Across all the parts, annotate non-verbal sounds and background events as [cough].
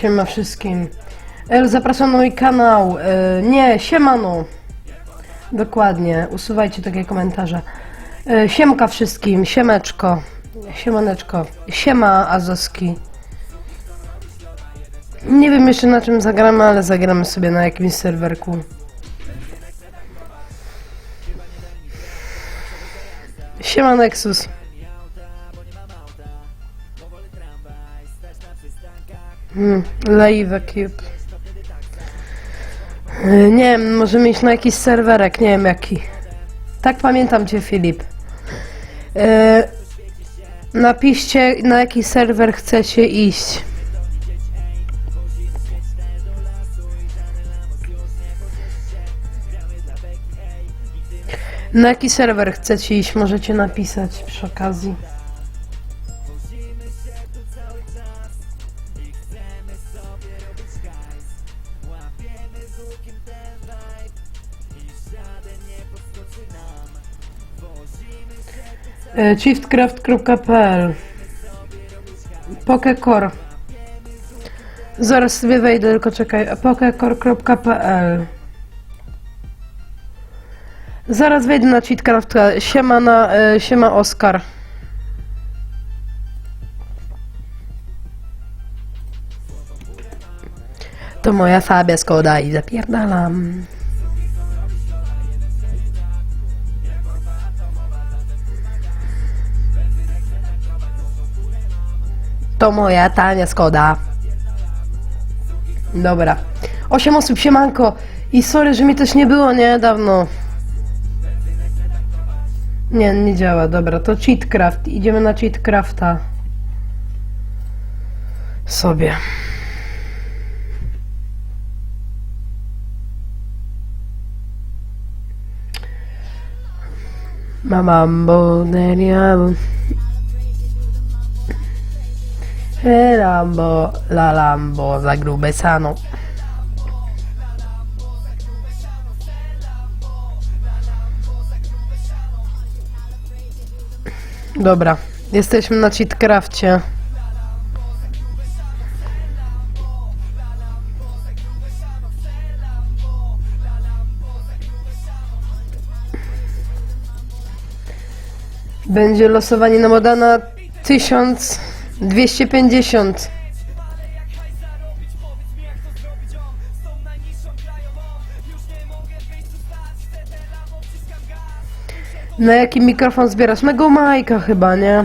Siema wszystkim. El, zapraszam na mój kanał. E, nie, siemano. Dokładnie, usuwajcie takie komentarze. E, siemka wszystkim, siemeczko. Siemaneczko. Siema Azowski. Nie wiem jeszcze na czym zagramy, ale zagramy sobie na jakimś serwerku. Siema Nexus. Hmm, Live Cube. Y, Nie wiem, możemy iść na jakiś serwerek, nie wiem jaki. Tak pamiętam cię, Filip. Y, napiszcie, na jaki serwer chcecie iść. Na jaki serwer chcecie iść, możecie napisać przy okazji. Chiefcraft.pl Pokecore Zaraz sobie wejdę, tylko czekaj. Pokecore.pl Zaraz wejdę na Cheatcrafta. Siema na... E, siema Oskar. To moja Fabia Skoda i zapierdalam. To moja tania Skoda. Dobra. Osiem osób, siemanko. I sorry, że mi też nie było, nie? Dawno. Nie, nie działa. Dobra, to Cheatcraft. Idziemy na Cheatcrafta. Sobie. Mamambo, neriamo. E Lambo, la Lambo, za grube sano. Dobra, jesteśmy na cheatcrafcie. Będzie losowanie na Modana 1250. Na jaki mikrofon zbierasz? Na Majka chyba, nie?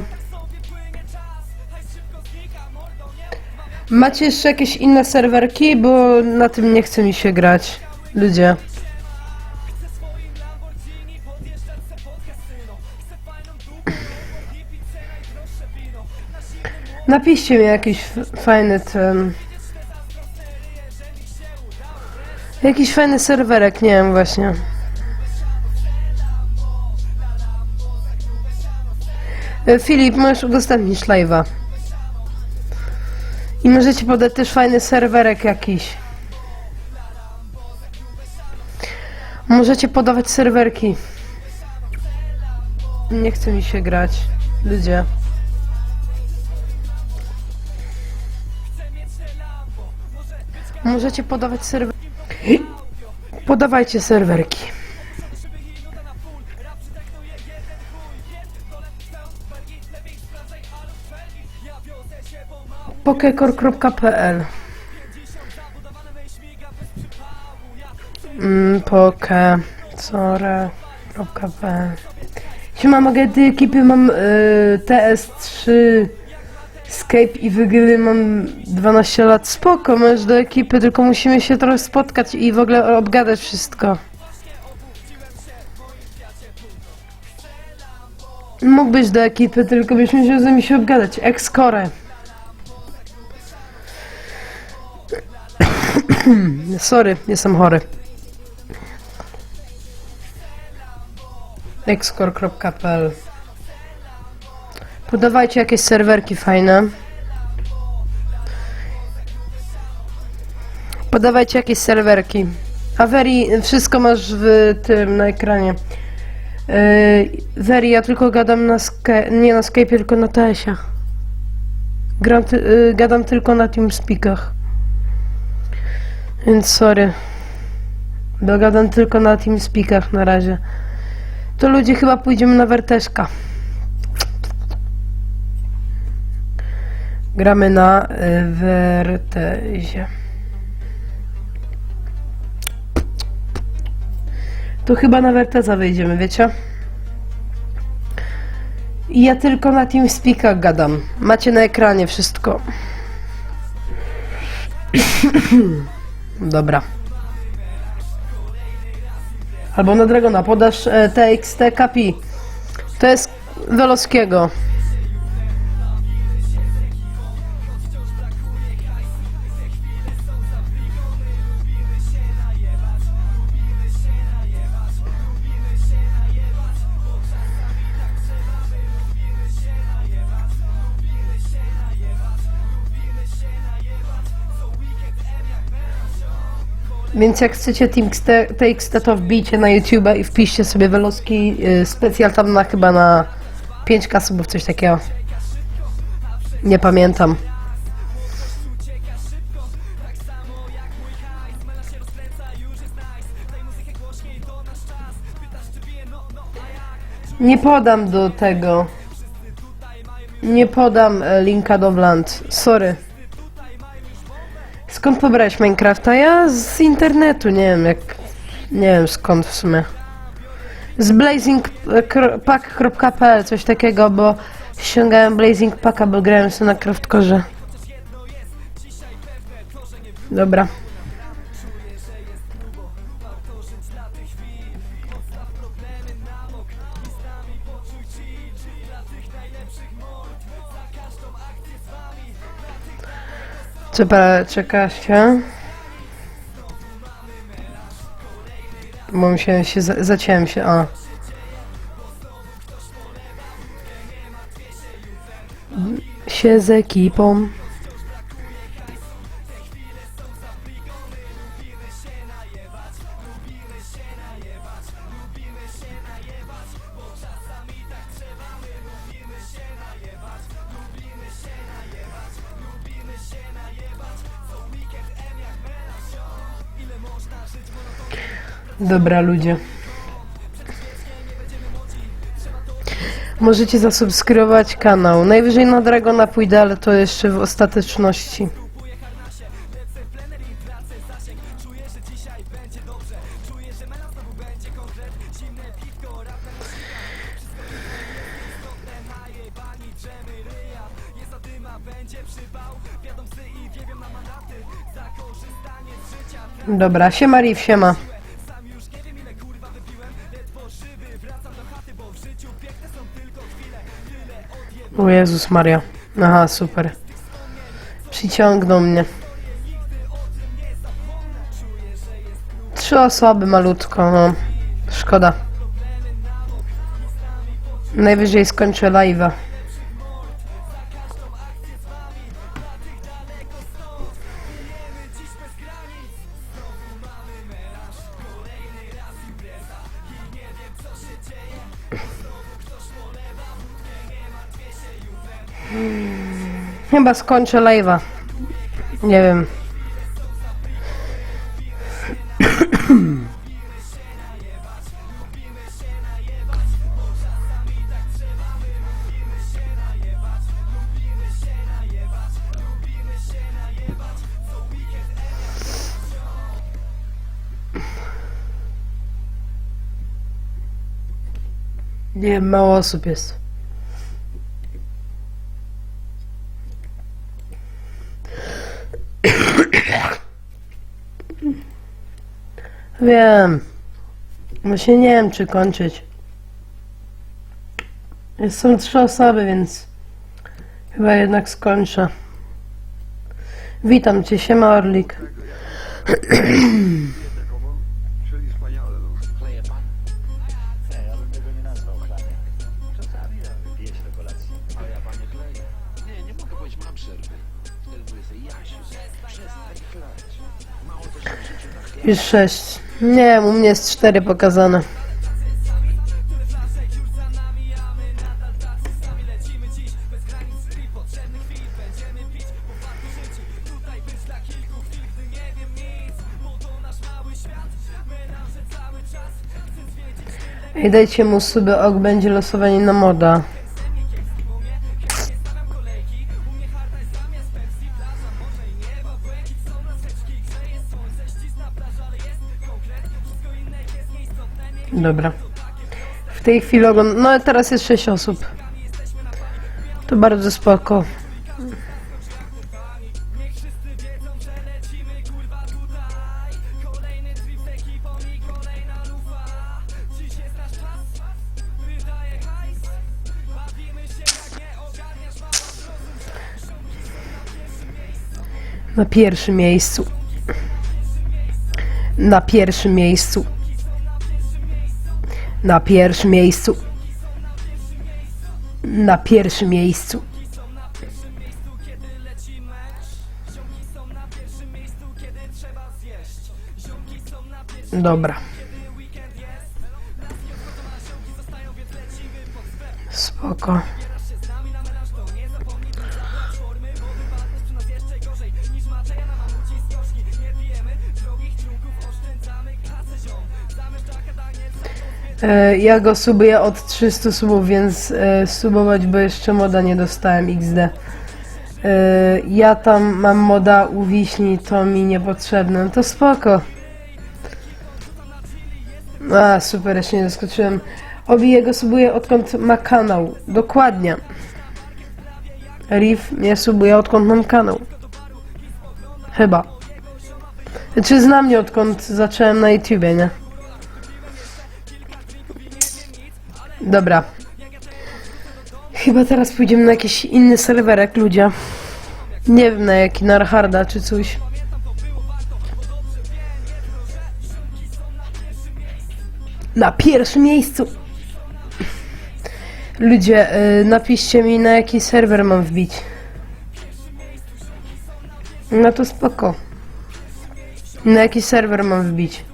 Macie jeszcze jakieś inne serwerki? Bo na tym nie chce mi się grać. Ludzie. Napiszcie mi jakiś fajny ten... Jakiś fajny serwerek, nie wiem właśnie. E, Filip, możesz udostępnić live'a. I możecie podać też fajny serwerek jakiś. Możecie podawać serwerki. Nie chce mi się grać. Ludzie. Możecie podawać serwer... Podawajcie serwerki. Pokekor.pl mm, Pokecore.pl Siema, mogę ekipy, mam y, TS3 Skype i wygry mam 12 lat. Spoko, możesz do ekipy, tylko musimy się trochę spotkać i w ogóle obgadać wszystko. Mógłbyś do ekipy, tylko byś musiał ze mną się obgadać. Excore. [coughs] Sorry, jestem chory. Excore.pl Podawajcie jakieś serwerki fajne. Podawajcie jakieś serwerki. Averi, wszystko masz w tym na ekranie. Yy, Veri, ja tylko gadam na Skype, nie na Skype, tylko na TS-ie. Yy, gadam tylko na TeamSpeakach. Więc sorry. Bo gadam tylko na TeamSpeakach na razie. To ludzie chyba pójdziemy na werteszka. Gramy na y, wertezie. To chyba na werteza wyjdziemy, wiecie? I ja tylko na TeamSpeakach gadam. Macie na ekranie wszystko. Dobra. Albo na Dragona podasz e, TXT Kapi. To jest Welowskiego. Więc jak chcecie TXT, to wbijcie na YouTube i wpiszcie sobie Weloski y, specjal tam na chyba na 5k subów, coś takiego. Nie pamiętam. Nie podam do tego. Nie podam e, linka do Wland. Sorry. Skąd pobrałeś Minecrafta? Ja z internetu, nie wiem jak... Nie wiem skąd w sumie. Z blazingpack.pl, coś takiego, bo ściągałem Blazing Packa, bo grałem sobie na Craftcorze. Dobra. Czeka, czeka się. Bo mi się, za- się, a. Się z ekipą. Dobra, ludzie. Możecie zasubskrybować kanał. Najwyżej na Dragona pójdę, ale to jeszcze w ostateczności. Dobra, siema Riv, siema. O Jezus Maria. Aha, super. Przyciągnął mnie. Trzy osoby malutko, no. Szkoda. Najwyżej skończę live'a. Chyba skończę live'a. Nie wiem. Nie mało osób jest. Wiem. Właśnie nie wiem, czy kończyć. Są trzy osoby, więc chyba jednak skończę. Witam cię, siema Orlik. Już sześć. Nie, u mnie jest cztery pokazane. Ej, dajcie mu suby, ok, będzie losowanie na moda. Dobra. W tej chwili oglądam. No teraz jest 6 osób. To bardzo spoko. Na pierwszym miejscu. Na pierwszym miejscu. Na pierwszym miejscu. Na pierwszym miejscu. Dobra. Spoko. Ja go subuję od 300 subów, więc e, subować, bo jeszcze moda nie dostałem XD. E, Ja tam mam moda u wiśni, to mi niepotrzebne. No to spoko. A, super, jeszcze nie zaskoczyłem. Obi go subuje odkąd ma kanał. Dokładnie. Riff mnie subuje odkąd mam kanał. Chyba. Znaczy zna mnie odkąd zacząłem na YouTubie, nie? Dobra. Chyba teraz pójdziemy na jakiś inny serwerek, ludzie. Nie wiem na jaki, na Harda czy coś. Na pierwszym miejscu. Ludzie, y, napiszcie mi na jaki serwer mam wbić. No to spoko. Na jaki serwer mam wbić?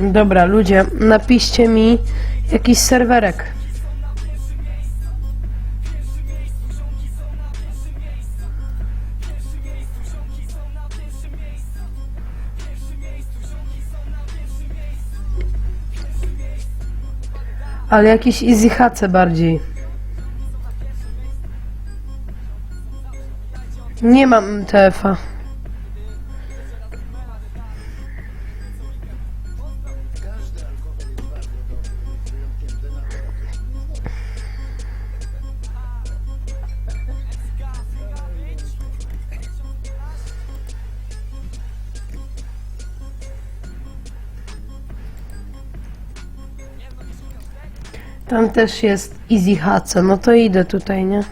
Dobra, ludzie, napiszcie mi jakiś serwerek. Ale jakiś easy hace bardziej. Nie mam TF-a. Tam też jest Easy Hace, no to idę tutaj, nie?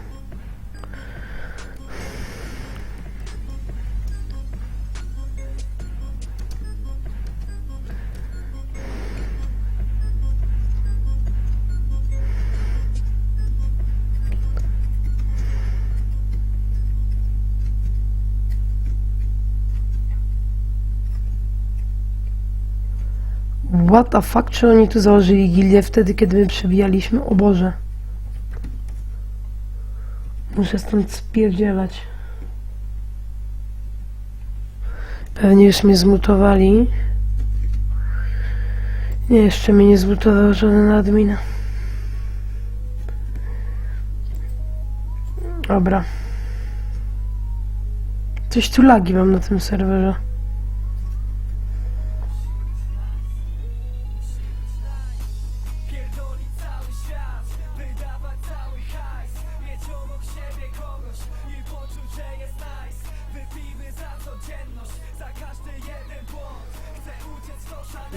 What the fuck, czy oni tu założyli gildię wtedy, kiedy my przebijaliśmy? O Boże. Muszę stąd spierdzielać. Pewnie już mnie zmutowali. Nie, jeszcze mnie nie zmutował żaden admin. Dobra. Coś tu lagi mam na tym serwerze.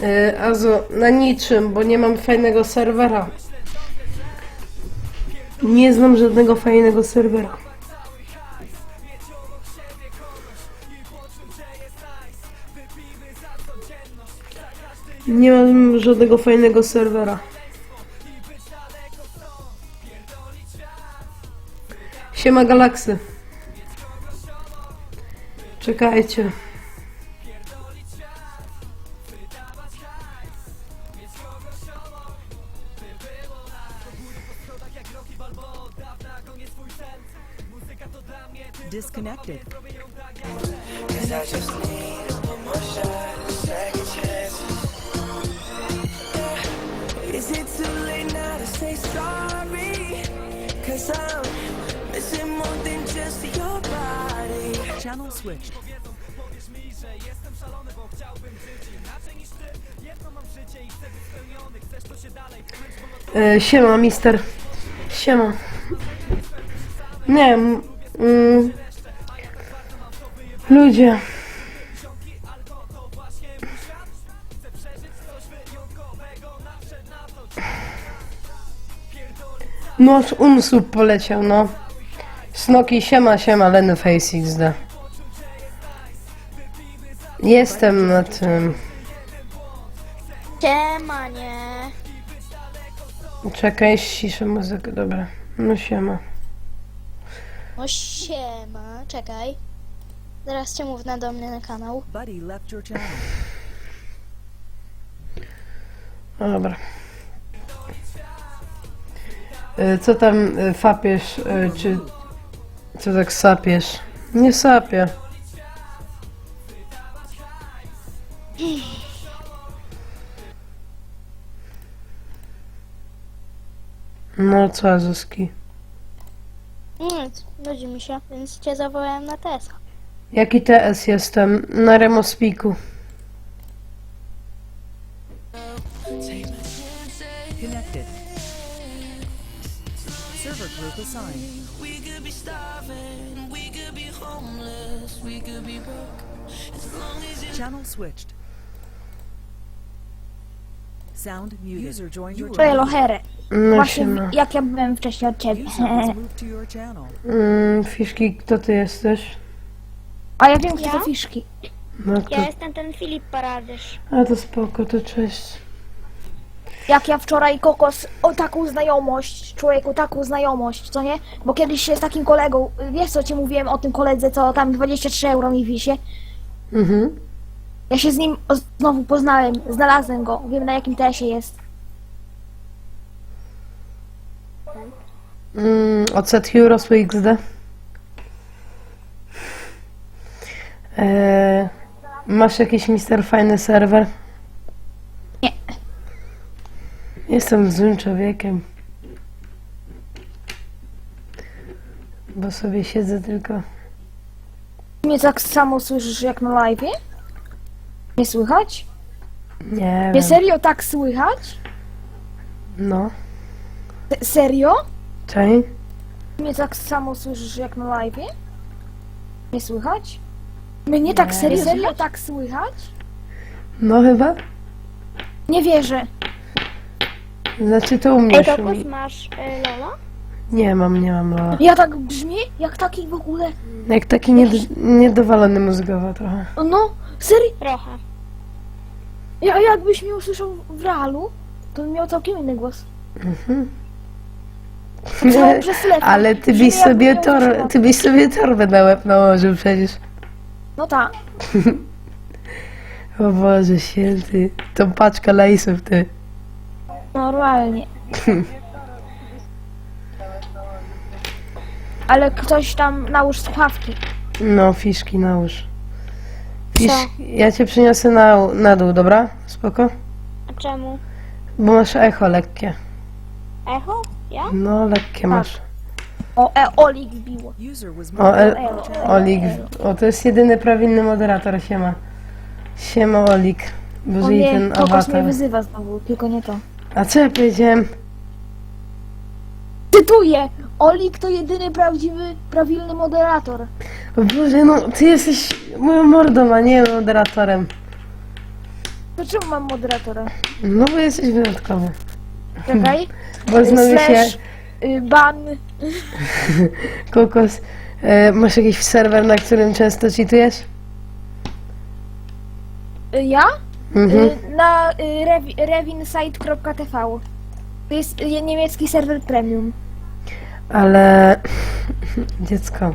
Yy, Azo, na niczym, bo nie mam fajnego serwera. Nie znam żadnego fajnego serwera. Nie mam żadnego fajnego serwera. Siema Galaksy. Czekajcie. Siema, mister. Siema. Nie wiem. Mm, ludzie. No, aż umsób poleciał, no. Snoki, siema, siema, Lenny Face XD. Jestem na tym. Siema, nie. Czekaj, ściszę muzykę, dobra. No siema. No siema, czekaj. Zaraz cię mów na do mnie na kanał. Buddy left your channel. No dobra. Y, Co tam y, fapiesz, y, czy co tak sapiesz? Nie sapię. No co, Azuski? Nic, nudzi mi się, więc cię zawołałem na TESA. Jaki TS jestem? Na Remospiku. Connected. Server group assigned. We could be starving, we could be homeless, we could be broke. As long as you Channel switched. Sound muted. User joined your channel. No Właśnie siema. jak ja byłem wcześniej od ciebie. [laughs] Mm, Fiszki, kto ty jesteś? A ja wiem, kto Ja? to fiszki. No kto? Ja jestem ten Filip Paradysz. A to spoko, to cześć. Jak ja wczoraj kokos, o taką znajomość, człowieku, taką znajomość, co nie? Bo kiedyś się z takim kolegą, wiesz co ci mówiłem o tym koledze, co tam 23 euro mi wisie? Mhm. Ja się z nim o- znowu poznałem, znalazłem go, wiem na jakim tesie jest. Mm, OC Heroes XD. Eee, masz jakiś mister fajny serwer? Nie. Jestem złym człowiekiem. Bo sobie siedzę tylko. Mnie tak samo słyszysz jak na live? Nie słychać? Nie Nie wiem. serio tak słychać? No. Se- Serio? Czej? Mnie tak samo słyszysz jak na live? Nie słychać? Mnie tak serio, serio tak słychać? No chyba? Nie wierzę. Znaczy to u mnie szumi. Kokos, masz y, Lola? Nie mam, nie mam lola. Ja tak brzmi? Jak taki w ogóle? Jak taki nied- niedowalony mózgowo trochę. No, serio? Trochę. Ja, jakbyś mnie usłyszał w realu, to bym miał całkiem inny głos. Co, przez telefon. Ale ty Że byś ja sobie bym tor, ty byś sobie torbę na łeb nałożył przecież. No tak. [laughs] O Boże święty, tą paczkę lejsów ty. Normalnie. Ale ktoś tam nałóż słuchawki. No, fiszki nałóż. Fisz, ja cię przyniosę na, na dół, dobra? Spoko? A czemu? Bo masz echo lekkie. Echo? Ja? No, lekkie masz. O, e, Olik wbiło. O, e, channel. Olik, o, to jest jedyny prawilny moderator, siema. Siema, Olik. O Boże, i nie, ten kokos mnie awatar. wyzywa znowu, tylko nie to. A co ja powiedziałem? Cytuję! Olik to jedyny prawdziwy, prawilny moderator. O Boże, no, ty jesteś moją mordą, a nie moderatorem. To czemu mam moderatora? No, bo jesteś wyjątkowy. Czekaj. Bo znowu się... Slash, y, ban. [laughs] Kokos, e, masz jakiś serwer, na którym często cheatujesz? Y, ja? Mhm. Y, na y, rewi, rewinsite.tv. To jest y, niemiecki serwer premium. Ale [laughs] dziecko,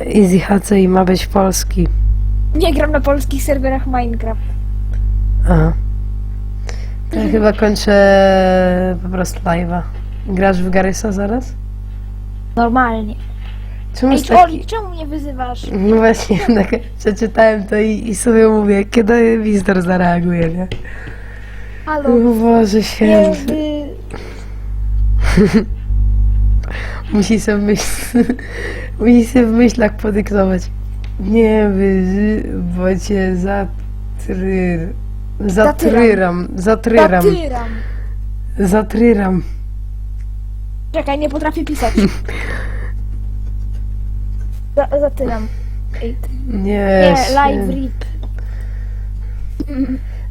Easy HCI ma być polski. Nie gram na polskich serwerach Minecraft. Aha. Ja chyba kończę po prostu live'a. Grasz w Garysa zaraz? Normalnie. Czemu Ej, jest taki... Olik, czemu mnie wyzywasz? No właśnie, [laughs] tak przeczytałem to i, i sobie mówię, kiedy Wizdor zareaguje, nie? Halo. O Boże święty. wy... [laughs] Musi sobie myśl... [laughs] Musi sobie w myślach podyktować. Nie wyzy, bo cię zatry... Zatryram, zatryram, Zatyram. zatryram. Czekaj, nie potrafię pisać. [laughs] Za, zatyram. Ej, Nie, nie, live rip.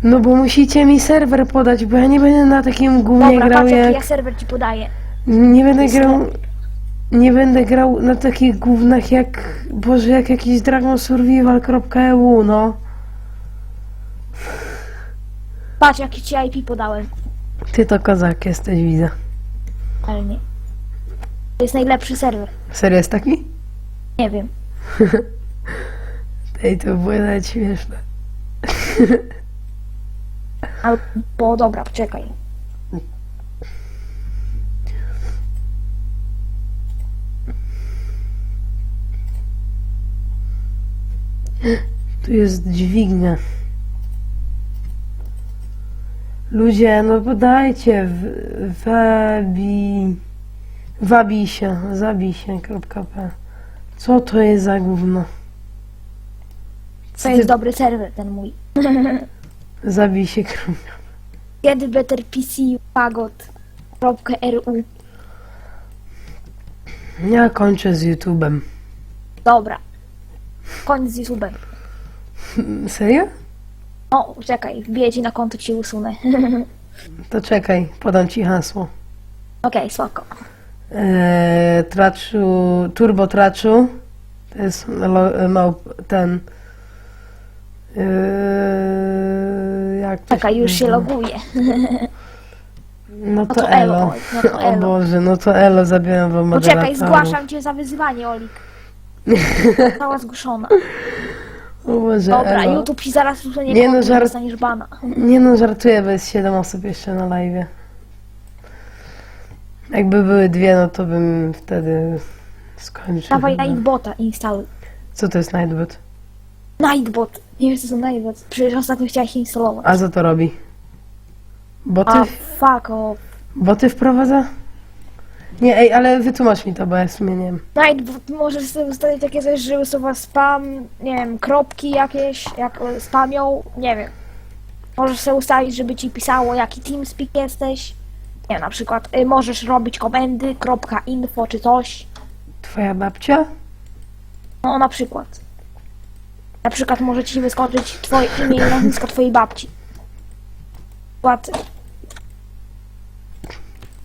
No bo musicie mi serwer podać, bo ja nie będę na takim głównie Dobra, grał patrz, jaki jak... ja serwer ci podaję. Nie będę grał... Nie będę grał na takich gównach jak... Boże, jak jakiś dragonsurvival.eu, no. Patrz, jaki ci IP podałem. Ty to kozak jesteś, widzę. Ale nie. To jest najlepszy serwer. Serio jest taki? Nie wiem. [laughs] Ej, to było nawet śmieszne. [laughs] Albo dobra, czekaj. Tu jest dźwignia. Ludzie, no podajcie w, wabi... Wabij się, zabij się, kropka p. Co to jest za gówno? To jest dobry serwer, ten mój. [laughs] Zabij się, kropka. Get better PC pagot.ru Ja kończę z YouTube'em. Dobra. Koniec z YouTube'em. Serio? O, czekaj, wbiję ci na konto ci usunę. [laughs] To czekaj, podam ci hasło. Okej, spoko. Eee, traczu, turbo traczu. To jest lo, małp, ten. Eee, jak to Czekaj, już się nazywa? loguję. No to, to elo, elo. no to O elo. Boże, no to elo zabieram wam Poczekaj, moderatorów. zgłaszam cię za wyzywanie, Olik. [laughs] Została zgłoszona. O Boże, Dobra, elo. YouTube ci zaraz usunie Nie nie no, żart- żart... dostaniesz bana. Nie no, żartuję, bo jest 7 osób jeszcze na live. Jakby były dwie, no to bym wtedy skończył. Dawaj chyba. Nightbota instaluj. Co to jest Nightbot? Nightbot. Nie wiesz co to Nightbot. Przecież ostatnio chciałeś instalować. A co to robi? Boty, A fuck off. boty wprowadza? Nie, ej, ale wytłumacz mi to, bo ja w sumie nie wiem. Możesz sobie ustawić takie coś, że usuwa spam, nie wiem, kropki jakieś, jak e, spamią, nie wiem. Możesz sobie ustawić, żeby ci pisało, jaki TeamSpeak jesteś. Nie na przykład y, możesz robić komendy, kropka info czy coś. Twoja babcia? No, na przykład. Na przykład może ci wyskoczyć twoje imię i nazwisko twojej babci. Na przykład,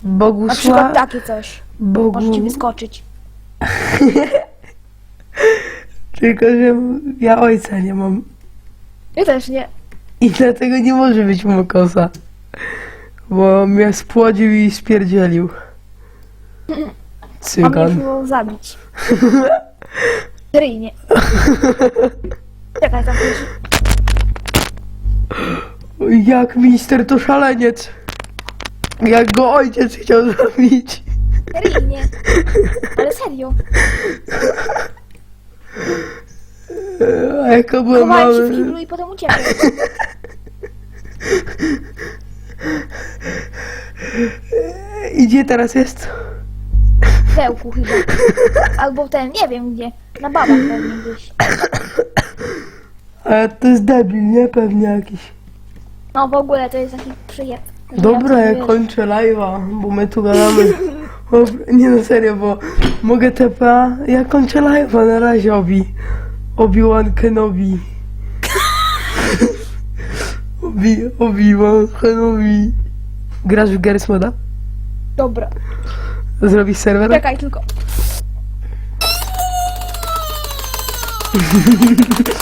na Bogusła... przykład takie coś. Bogu... Może ci wyskoczyć. [laughs] Tylko, że ja ojca nie mam. Ja też nie. I dlatego nie może być mokosa. Bo mnie spłodził i spierdzielił. A mnie Cygan. próbował zabić. [laughs] Seryjnie. [laughs] Czekaj, tam. Jak mister to szaleniec. Jak go ojciec chciał zabić. Seryjnie. Ale serio. A jak ja byłem Chowałem się w mały. kiblu i potem uciekłem. Idzie teraz jest? W Wełku chyba. Albo ten, nie wiem gdzie. Na babach pewnie gdzieś. Ale to jest debil, nie? Pewnie jakiś. No w ogóle to jest taki przyjeb. Dobra, ja kończę live'a, bo my tu gadamy. [laughs] Nie no serio, bo mogę TPA. Ja kończę live'a na razie, Obi. Obi-Wan Kenobi. [laughs] Obi, Obi-Wan Kenobi. Grasz w Garry's Moda? Dobra. Zrobisz serwer? Czekaj tylko. [laughs]